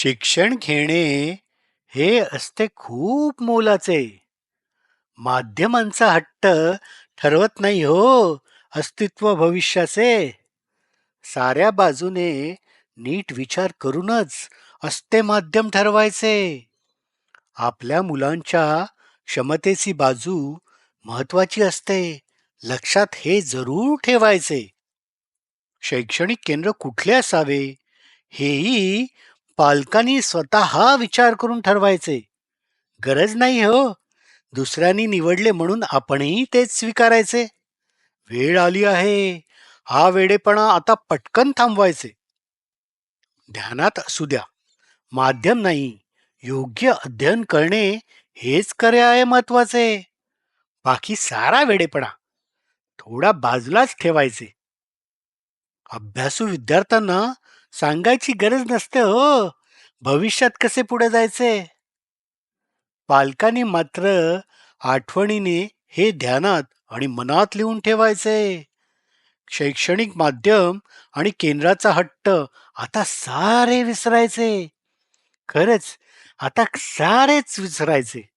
शिक्षण घेणे हे असते खूप मोलाचे. माध्यमांचा हट्ट ठरवत नाही हो अस्तित्व भविष्याचे. साऱ्या बाजूने नीट विचार करूनच असते माध्यम ठरवायचे. आपल्या मुलांच्या क्षमतेची बाजू महत्वाची असते. लक्षात हे जरूर ठेवायचे. शैक्षणिक केंद्र कुठले असावे? हेही पालकांनी स्वतः विचार करून ठरवायचे. गरज नाही हो. दुसऱ्यांनी निवडले म्हणून आपणही तेच स्वीकारायचे. वेळ आली आहे. हा वेडेपणा आता पटकन थांबवायचे. ध्यानात असू द्या. माध्यम नाही. योग्य अध्ययन करणे हेच खरे आहे महत्त्वाचे बाकी सारा वेडेपणा थोडा बाजूलाच ठेवायचे. अभ्यासू विद्यार्थ्यांना सांगायची गरज नसते हो. भविष्यात कसे पुढे जायचे? पालकांनी मात्र आठवणीने हे ध्यानात आणि मनात लिहून ठेवायचे. शैक्षणिक माध्यम आणि केंद्राचा हट्ट आता सारे विसरायचे. खरंच आता सारेच विसरायचे.